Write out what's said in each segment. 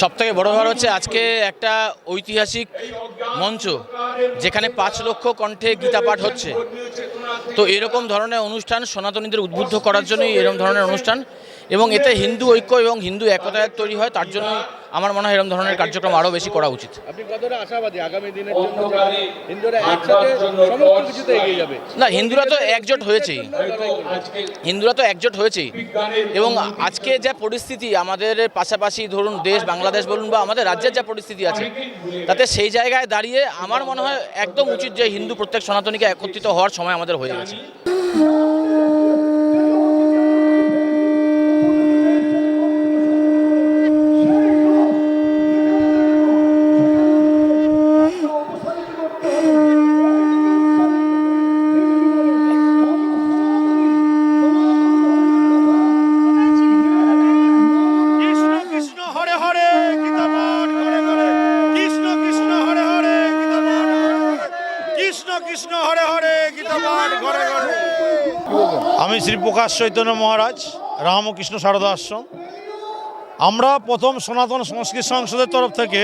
সব থেকে বড় ব্যাপার হচ্ছে আজকে একটা ঐতিহাসিক মঞ্চ যেখানে পাঁচ লক্ষ কণ্ঠে গীতা পাঠ হচ্ছে। তো এরকম ধরনের অনুষ্ঠান সনাতনীদের উদ্বুদ্ধ করার জন্যই এরকম ধরনের অনুষ্ঠান এবং এতে হিন্দু ঐক্য এবং হিন্দু একতা তৈরি হয়, তার জন্য আমার মনে হয় এরকম ধরনের কার্যক্রম আরও বেশি করা উচিত। আপনি কতটা আশাবাদী? আগামী দিনের জন্য হিন্দুরা একসাথে সমস্ত কিছুতে এগিয়ে যাবে। না হিন্দুরা তো একজোট হয়েছেই। হিন্দুরা তো একজোট হয়েছেই। এবং আজকে যা পরিস্থিতি আমাদের পাশাপাশি ধরুন দেশ বাংলাদেশ বলুন বা আমাদের রাজ্যের যা পরিস্থিতি আছে তাতে সেই জায়গায় দাঁড়িয়ে আমার মনে হয় একদম উচিত যে হিন্দু প্রত্যেক সনাতনীকে একত্রিত হওয়ার সময় আমাদের হয়ে গেছে। আমি শ্রী প্রকাশ চৈতন্য মহারাজ, রামকৃষ্ণ সারদা আশ্রম। আমরা প্রথম সনাতন সংস্কৃত সংসদের তরফ থেকে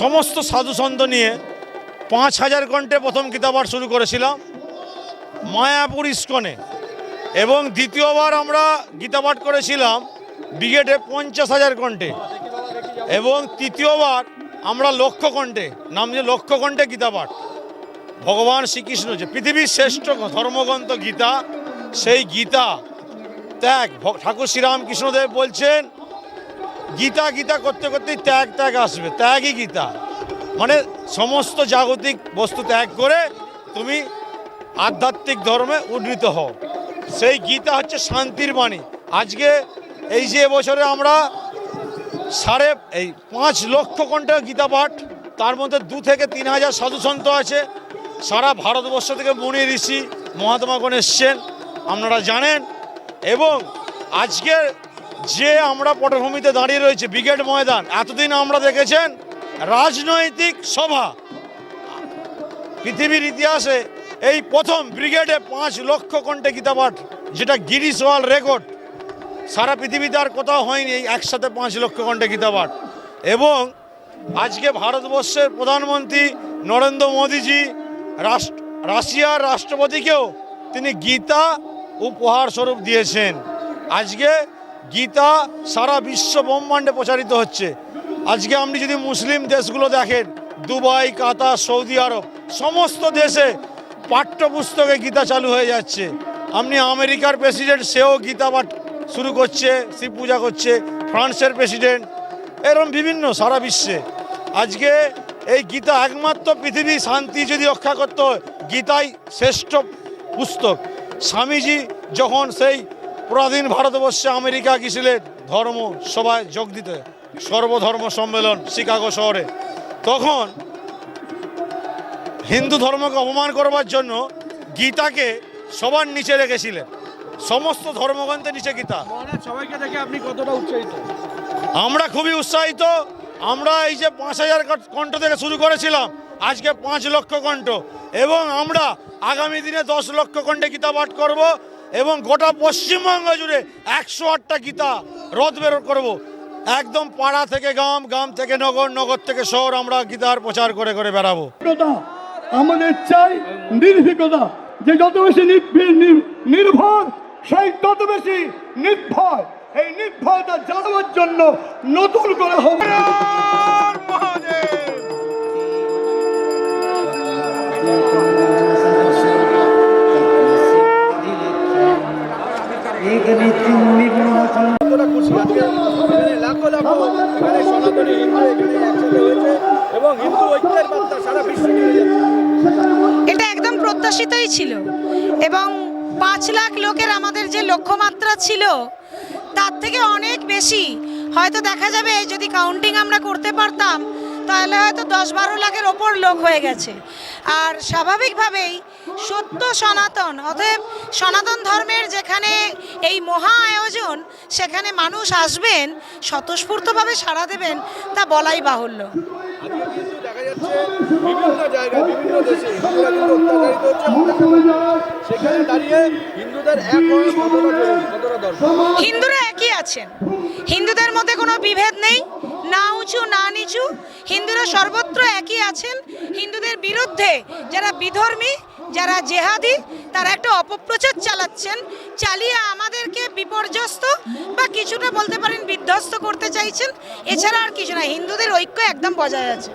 সমস্ত সাধু সন্ত নিয়ে পাঁচ হাজার কণ্ঠে প্রথম গীতাপাঠ শুরু করেছিলাম, মায়াপুর ইস্কনে। এবং দ্বিতীয়বার আমরা গীতাপাঠ করেছিলাম ব্রিগেডে পঞ্চাশ হাজার কণ্ঠে এবং তৃতীয়বার আমরা লক্ষ কণ্ঠে নাম যে লক্ষ কণ্ঠে গীতাপাঠ ভগবান শ্রীকৃষ্ণ যে পৃথিবীর শ্রেষ্ঠ ধর্মগ্রন্থ গীতা সেই গীতা ত্যাগ। ঠাকুর শ্রীরামকৃষ্ণদেব বলছেন, গীতা গীতা করতে করতেই ত্যাগ ত্যাগ আসবে, ত্যাগই গীতা। মানে সমস্ত জাগতিক বস্তু ত্যাগ করে তুমি আধ্যাত্মিক ধর্মে উন্নীত হও। সেই গীতা হচ্ছে শান্তির বাণী। আজকে এই যে বছরে আমরা সাড়ে এই পাঁচ লক্ষ কণ্ঠে গীতা পাঠ, তার মধ্যে দু থেকে তিন হাজার সাধুসন্ত আছে। সারা ভারতবর্ষ থেকে মুনি ঋষি মহাত্মা মহাত্মাগণ এসছেন আপনারা জানেন, এবং আজকের যে আমরা পটভূমিতে দাঁড়িয়ে রয়েছে, ব্রিগেড ময়দান, এতদিন আমরা দেখেছেন রাজনৈতিক সভা। পৃথিবীর ইতিহাসে এই প্রথম ব্রিগেডে পাঁচ লক্ষ কণ্ঠে গীতাপাঠ, যেটা গিরিশ ওয়ার্ল্ড রেকর্ড। সারা পৃথিবীতে আর কোথাও হয়নি এই একসাথে পাঁচ লক্ষ কণ্ঠে গীতাপাঠ। এবং আজকে ভারতবর্ষের প্রধানমন্ত্রী নরেন্দ্র মোদীজি, রাষ্ট্র, রাশিয়ার রাষ্ট্রপতিকেও তিনি গীতা উপহার স্বরূপ দিয়েছেন। আজকে গীতা সারা বিশ্ব ব্রহ্মাণ্ডে প্রচারিত হচ্ছে। আজকে আপনি যদি মুসলিম দেশগুলো দেখেন, দুবাই, কাতার, সৌদি আরব, সমস্ত দেশে পাঠ্যপুস্তকে গীতা চালু হয়ে যাচ্ছে। আপনি আমেরিকার প্রেসিডেন্ট, সেও গীতা পাঠ শুরু করছে, শিব পূজা করছে, ফ্রান্সের প্রেসিডেন্ট এরকম বিভিন্ন সারা বিশ্বে। আজকে এই গীতা একমাত্র পৃথিবী শান্তি যদি রক্ষা করতে হয়, গীতাই শ্রেষ্ঠ পুস্তক। স্বামীজি যখন সেই পরাধীন ভারতবর্ষে আমেরিকা গিয়েছিলেন ধর্ম সভায় যোগ দিতে সর্বধর্ম সম্মেলন শিকাগো শহরে তখন হিন্দু ধর্মকে অপমান করবার জন্য গীতাকে সবার নিচে রেখেছিলেন সমস্ত ধর্মগ্রন্থের নিচে গীতা। সবাইকে দেখে আপনি কতটা উৎসাহিত? আমরা খুবই উৎসাহিত। আমরা এই যে পাঁচ হাজার কণ্ঠ থেকে শুরু করেছিলাম আজকে পাঁচ লক্ষ কণ্ঠ এবং আমরা আগামী দিনে দশ লক্ষ কণ্ঠে গীতা পাঠ করব এবং গোটা পশ্চিমবঙ্গ জুড়ে একশো আটটা গীতা রথ বের করব। একদম পাড়া থেকে গ্রাম গ্রাম থেকে নগর নগর থেকে শহর আমরা গীতার প্রচার করে করে বেড়াবো। আমাদের চাই নির্ভীকতা। যে যত বেশি নির্ভী- নির- নির্ভর, সেই তত বেশি নির্ভয়। এই নির্ভয়তা জানাবার জন্য নতুন করে হবে। এবং হিন্দু ঐক্যের বার্তা সারা এটা একদম প্রত্যাশিতই ছিল। এবং পাঁচ লাখ লোকের আমাদের যে লক্ষ্যমাত্রা ছিল, তার থেকে অনেক বেশি। হয়তো দেখা যাবে যদি কাউন্টিং আমরা করতে পারতাম, তাহলে হয়তো দশ বারো লাখের ওপর লোক হয়ে গেছে। আর স্বাভাবিকভাবেই সত্য সনাতন, অতএব সনাতন ধর্মের যেখানে এই মহা আয়োজন, সেখানে মানুষ আসবেন, স্বতঃস্ফূর্তভাবে সাড়া দেবেন, তা বলাই বাহুল্য। হিন্দুরা একই আছেন। হিন্দুদের মধ্যে কোনো বিভেদ নেই, না উঁচু, না নিচু। হিন্দুরা সর্বত্র একই আছেন। হিন্দুদের বিরুদ্ধে যারা বিধর্মী, যারা জেহাদি তারা একটা অপপ্রচার চালাচ্ছেন, চালিয়ে আমাদেরকে বিপর্যস্ত বা কিছুটা বলতে পারেন বিধ্বস্ত করতে চাইছেন। এছাড়া আর কিছু না, হিন্দুদের ঐক্য একদম বজায় আছে।